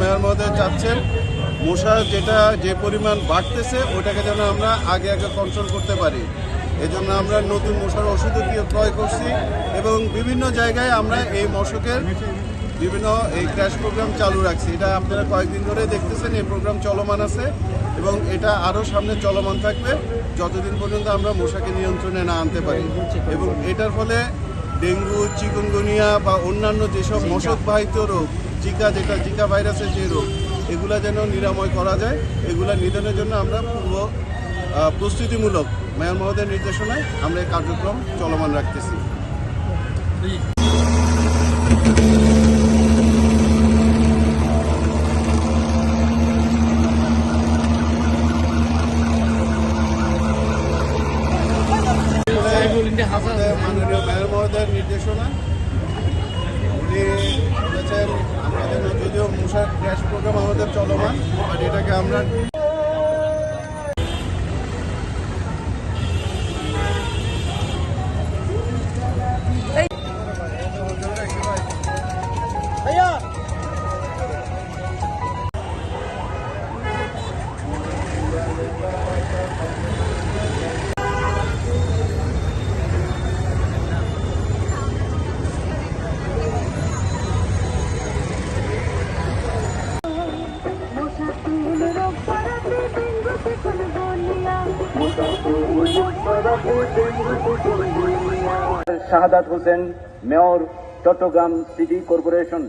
Mayor মহোদয় চাচ্ছেন, মশা যেটা যে পরিমাণ বাড়তেছে, ওটাকে যেন আমরা আগে আগে কন্ট্রোল করতে পারি। এজন্য আমরা নতুন মশার ওষুধও ক্রয় করছি এবং বিভিন্ন জায়গায় আমরা এই মশকের বিভিন্ন এই ক্র্যাশ প্রোগ্রাম চালু রাখছি। এটা আপনারা কয়েকদিন ধরে দেখতেছেন, এই প্রোগ্রাম চলমান আছে এবং এটা আরও সামনে চলমান থাকবে, যতদিন পর্যন্ত আমরা মশাকে নিয়ন্ত্রণে না আনতে পারি। এবং এটার ফলে ডেঙ্গু, চিকুনগুনিয়া বা অন্যান্য যেসব মশকবাহিত রোগ জিকা যেটা জিকা ভাইরাসের যে রোগ এগুলা যেন নিরাময় করা যায়। এগুলা নিধনের জন্য আমরা পূর্ব প্রস্তুতিমূলক মেয়র মহোদয়ের নির্দেশনায় আমরা এই কার্যক্রম চলমান রাখতেছি। মাননীয় মেয়র মহোদয়ের নির্দেশনা উনি বলেছেন আমাদের যদিও মশার ক্র্যাশ প্রোগ্রাম আমাদের চলমান বাট এটাকে আমরা Shahadat Hossain mayor Chattogram city corporation.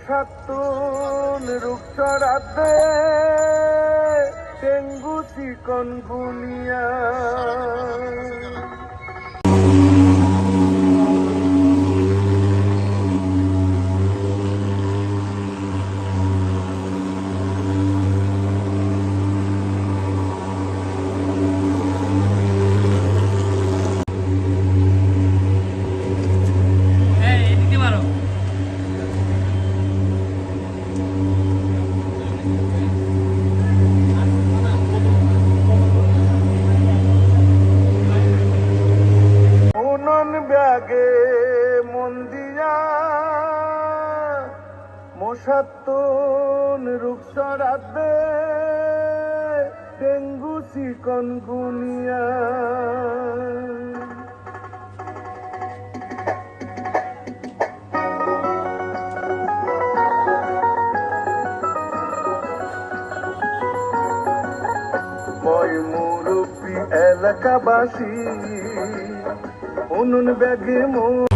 মশাতুন রূপচরাতে ডেঙ্গু চিকন গুনিয়া। মশাতুন রূপচরাতে ডেঙ্গু চিকন গুনিয়া। এলাকাবাসী উনুন ব্যাগে মো